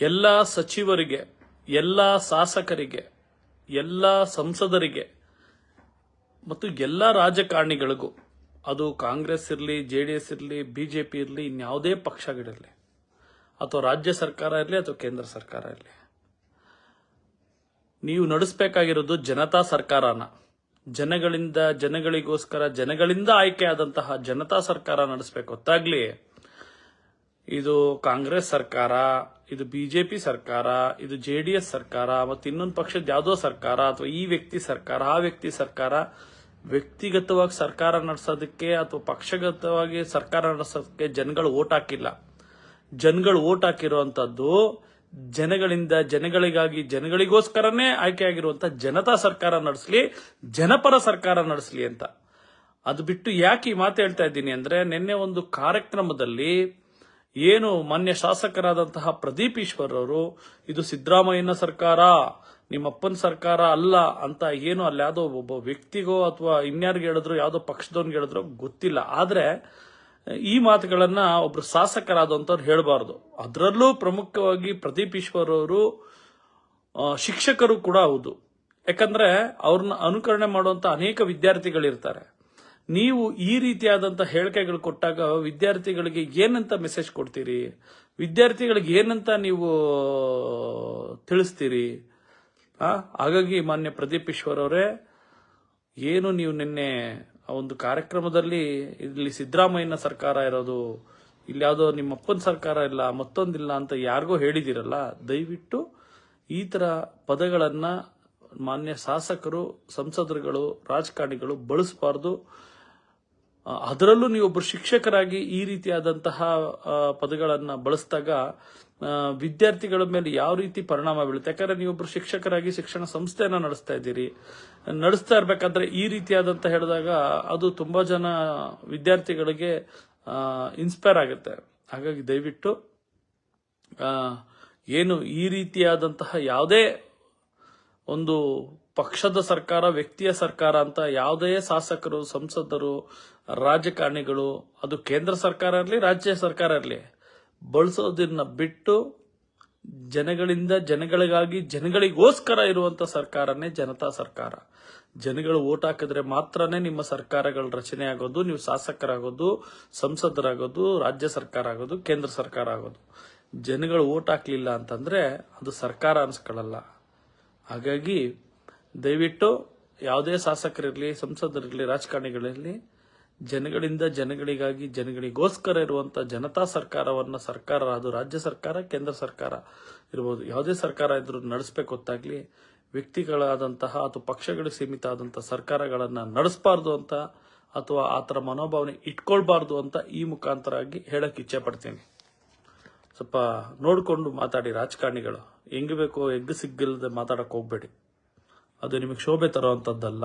ಎಲ್ಲ ಸಚಿವರಿಗೆ, ಎಲ್ಲ ಶಾಸಕರಿಗೆ, ಎಲ್ಲ ಸಂಸದರಿಗೆ ಮತ್ತು ಎಲ್ಲ ರಾಜಕಾರಣಿಗಳಿಗೂ, ಅದು ಕಾಂಗ್ರೆಸ್ ಇರಲಿ, ಜೆ ಡಿ ಎಸ್ ಇರಲಿ ಬಿಜೆಪಿ ಇರಲಿ, ಇನ್ಯಾವುದೇ ಪಕ್ಷಗಳಿರಲಿ, ಅಥವಾ ರಾಜ್ಯ ಸರ್ಕಾರ ಇರಲಿ ಅಥವಾ ಕೇಂದ್ರ ಸರ್ಕಾರ ಇರಲಿ. ನೀವು ನಡೆಸಬೇಕಾಗಿರೋದು ಜನತಾ ಸರ್ಕಾರನ, ಜನಗಳಿಂದ, ಜನಗಳಿಗೋಸ್ಕರ, ಜನಗಳಿಂದ ಆಯ್ಕೆಯಾದಂತಹ ಜನತಾ ಸರ್ಕಾರ ನಡೆಸಬೇಕು. ಹೊತ್ತಾಗ್ಲಿ ಇದು ಕಾಂಗ್ರೆಸ್ ಸರ್ಕಾರ, ಇದು ಬಿಜೆಪಿ ಸರ್ಕಾರ, ಇದು ಜೆ ಡಿ ಎಸ್ ಸರ್ಕಾರ, ಮತ್ತು ಇನ್ನೊಂದು ಪಕ್ಷದ ಯಾವುದೋ ಸರ್ಕಾರ ಅಥವಾ ಈ ವ್ಯಕ್ತಿ ಸರ್ಕಾರ, ಆ ವ್ಯಕ್ತಿ ಸರ್ಕಾರ ವ್ಯಕ್ತಿಗತವಾಗಿ ಸರ್ಕಾರ ನಡೆಸೋದಕ್ಕೆ ಅಥವಾ ಪಕ್ಷಗತವಾಗಿ ಸರ್ಕಾರ ನಡೆಸೋದಕ್ಕೆ ಜನಗಳು ಓಟ್ ಹಾಕಿಲ್ಲ. ಜನಗಳು ಓಟ್ ಹಾಕಿರುವಂತದ್ದು ಜನಗಳಿಂದ ಜನಗಳಿಗಾಗಿ ಜನಗಳಿಗೋಸ್ಕರನೇ ಆಯ್ಕೆಯಾಗಿರುವಂತ ಜನತಾ ಸರ್ಕಾರ ನಡೆಸಲಿ, ಜನಪರ ಸರ್ಕಾರ ನಡೆಸಲಿ ಅಂತ. ಅದು ಬಿಟ್ಟು ಯಾಕೆ ಈ ಮಾತು ಹೇಳ್ತಾ ಇದ್ದೀನಿ ಅಂದ್ರೆ, ನಿನ್ನೆ ಒಂದು ಕಾರ್ಯಕ್ರಮದಲ್ಲಿ ಏನು ಮಾನ್ಯ ಶಾಸಕರಾದಂತಹ ಪ್ರದೀಪ್ ಇದು ಸಿದ್ದರಾಮಯ್ಯನ ಸರ್ಕಾರ, ನಿಮ್ಮಪ್ಪನ ಸರ್ಕಾರ ಅಲ್ಲ ಅಂತ ಏನು ಅಲ್ಲಿ ಯಾವುದೋ ಒಬ್ಬ ವ್ಯಕ್ತಿಗೋ ಅಥವಾ ಇನ್ಯಾರಿಗೆ ಹೇಳಿದ್ರು, ಯಾವುದೋ ಪಕ್ಷದವನ್ಗೆ ಹೇಳಿದ್ರು ಗೊತ್ತಿಲ್ಲ. ಆದ್ರೆ, ಈ ಮಾತುಗಳನ್ನ ಒಬ್ರು ಶಾಸಕರಾದಂಥವ್ರು ಹೇಳಬಾರ್ದು. ಅದರಲ್ಲೂ ಪ್ರಮುಖವಾಗಿ ಪ್ರದೀಪ್ ಈಶ್ವರ್ ಅವರು ಶಿಕ್ಷಕರು ಕೂಡ ಹೌದು. ಯಾಕಂದ್ರೆ ಅವ್ರನ್ನ ಅನುಕರಣೆ ಮಾಡುವಂತ ಅನೇಕ ವಿದ್ಯಾರ್ಥಿಗಳಿರ್ತಾರೆ. ನೀವು ಈ ರೀತಿಯಾದಂತ ಹೇಳಿಕೆಗಳು ಕೊಟ್ಟಾಗ ವಿದ್ಯಾರ್ಥಿಗಳಿಗೆ ಏನಂತ ಮೆಸೇಜ್ ಕೊಡ್ತೀರಿ? ವಿದ್ಯಾರ್ಥಿಗಳಿಗೆ ಏನಂತ ನೀವು, ತಿಳಿಸ್ತೀರಿ? ಹಾಗಾಗಿ ಮಾನ್ಯ ಪ್ರದೀಪ್ ಈಶ್ವರ್ ಅವರೇ, ಏನು ನೀವು ನಿನ್ನೆ ಒಂದು ಕಾರ್ಯಕ್ರಮದಲ್ಲಿ ಇಲ್ಲಿ ಸಿದ್ದರಾಮಯ್ಯನ ಸರ್ಕಾರ ಇರೋದು, ಇಲ್ಲಿ ಯಾವುದೋ ನಿಮ್ಮ ಅಪ್ಪನ ಸರ್ಕಾರ ಇಲ್ಲ, ಮತ್ತೊಂದಿಲ್ಲ ಅಂತ ಯಾರಿಗೋ ಹೇಳಿದಿರಲ್ಲ, ದಯವಿಟ್ಟು ಈ ತರ ಪದಗಳನ್ನ ಮಾನ್ಯ ಶಾಸಕರು, ಸಂಸದರುಗಳು, ರಾಜಕಾರಣಿಗಳು ಬಳಸಬಾರ್ದು. ಅದರಲ್ಲೂ ನೀವೊಬ್ಬರು ಶಿಕ್ಷಕರಾಗಿ ಈ ರೀತಿಯಾದಂತಹ ಪದಗಳನ್ನು ಬಳಸಿದಾಗ ವಿದ್ಯಾರ್ಥಿಗಳ ಮೇಲೆ ಯಾವ ರೀತಿ ಪರಿಣಾಮ ಬೀಳುತ್ತೆ? ಯಾಕಂದ್ರೆ ನೀವೊಬ್ರು ಶಿಕ್ಷಕರಾಗಿ ಶಿಕ್ಷಣ ಸಂಸ್ಥೆಯನ್ನು ನಡೆಸ್ತಾ ಇದ್ದೀರಿ. ನಡೆಸ್ತಾ ಇರಬೇಕಾದ್ರೆ ಈ ರೀತಿಯಾದಂತ ಹೇಳಿದಾಗ ಅದು ತುಂಬಾ ಜನ ವಿದ್ಯಾರ್ಥಿಗಳಿಗೆ ಇನ್ಸ್ಪೈರ್ ಆಗುತ್ತೆ. ಹಾಗಾಗಿ ದಯವಿಟ್ಟು ಏನು ಈ ರೀತಿಯಾದಂತಹ ಯಾವುದೇ ಒಂದು ಪಕ್ಷದ ಸರ್ಕಾರ, ವ್ಯಕ್ತಿಯ ಸರ್ಕಾರ ಅಂತ ಯಾವುದೇ ಶಾಸಕರು, ಸಂಸದರು, ರಾಜಕಾರಣಿಗಳು, ಅದು ಕೇಂದ್ರ ಸರ್ಕಾರ ಇರಲಿ, ರಾಜ್ಯ ಸರ್ಕಾರ ಇರಲಿ, ಬಳಸೋದನ್ನ ಬಿಟ್ಟು ಜನಗಳಿಂದ ಜನಗಳಿಗಾಗಿ ಜನಗಳಿಗೋಸ್ಕರ ಇರುವಂತ ಸರ್ಕಾರನೇ ಜನತಾ ಸರ್ಕಾರ. ಜನಗಳು ಓಟ್ ಹಾಕಿದ್ರೆ ಮಾತ್ರನೇ ನಿಮ್ಮ ಸರ್ಕಾರಗಳ ರಚನೆ ಆಗೋದು, ನೀವು ಶಾಸಕರಾಗೋದು, ಸಂಸದರಾಗೋದು, ರಾಜ್ಯ ಸರ್ಕಾರ ಆಗೋದು, ಕೇಂದ್ರ ಸರ್ಕಾರ ಆಗೋದು. ಜನಗಳು ಓಟ್ ಹಾಕ್ಲಿಲ್ಲ ಅಂತಂದ್ರೆ ಅದು ಸರ್ಕಾರ ಅನ್ಸ್ಕೊಳ್ಳಲ್ಲ. ಹಾಗಾಗಿ ದಯವಿಟ್ಟು ಯಾವುದೇ ಶಾಸಕರಿರಲಿ, ಸಂಸದರಿರಲಿ, ರಾಜಕಾರಣಿಗಳಿರಲಿ, ಜನಗಳಿಂದ ಜನಗಳಿಗಾಗಿ, ಜನಗಳಿಗೋಸ್ಕರ ಇರುವಂತ ಜನತಾ ಸರ್ಕಾರವನ್ನ ಸರ್ಕಾರ ಅದು ರಾಜ್ಯ ಸರ್ಕಾರ, ಕೇಂದ್ರ ಸರ್ಕಾರ ಇರ್ಬೋದು. ಯಾವುದೇ ಸರ್ಕಾರ ಇದ್ರೂ ನಡೆಸಬೇಕು ಗೊತ್ತಾಗ್ಲಿ, ವ್ಯಕ್ತಿಗಳಾದಂತಹ ಅಥವಾ ಪಕ್ಷಗಳಿಗೆ ಸೀಮಿತ ಆದಂತಹ ಸರ್ಕಾರಗಳನ್ನ ನಡೆಸಬಾರ್ದು ಅಂತ ಅಥವಾ ಆತರ ಮನೋಭಾವನೆ ಇಟ್ಕೊಳ್ಬಾರ್ದು ಅಂತ ಈ ಮುಖಾಂತರಾಗಿ ಹೇಳಕ್ ಇಚ್ಛೆ ಪಡ್ತೀನಿ. ಸ್ವಲ್ಪ ನೋಡಿಕೊಂಡು ಮಾತಾಡಿ ರಾಜಕಾರಣಿಗಳು. ಹೆಂಗ್ ಬೇಕೋ ಹೆಗ್ ಸಿಗ್ಗಿಲ್ಲದೆ ಮಾತಾಡಕ್ ಹೋಗ್ಬೇಡಿ. ಅದು ನಿಮಗೆ ಶೋಭೆ ತರುವಂತದ್ದಲ್ಲ.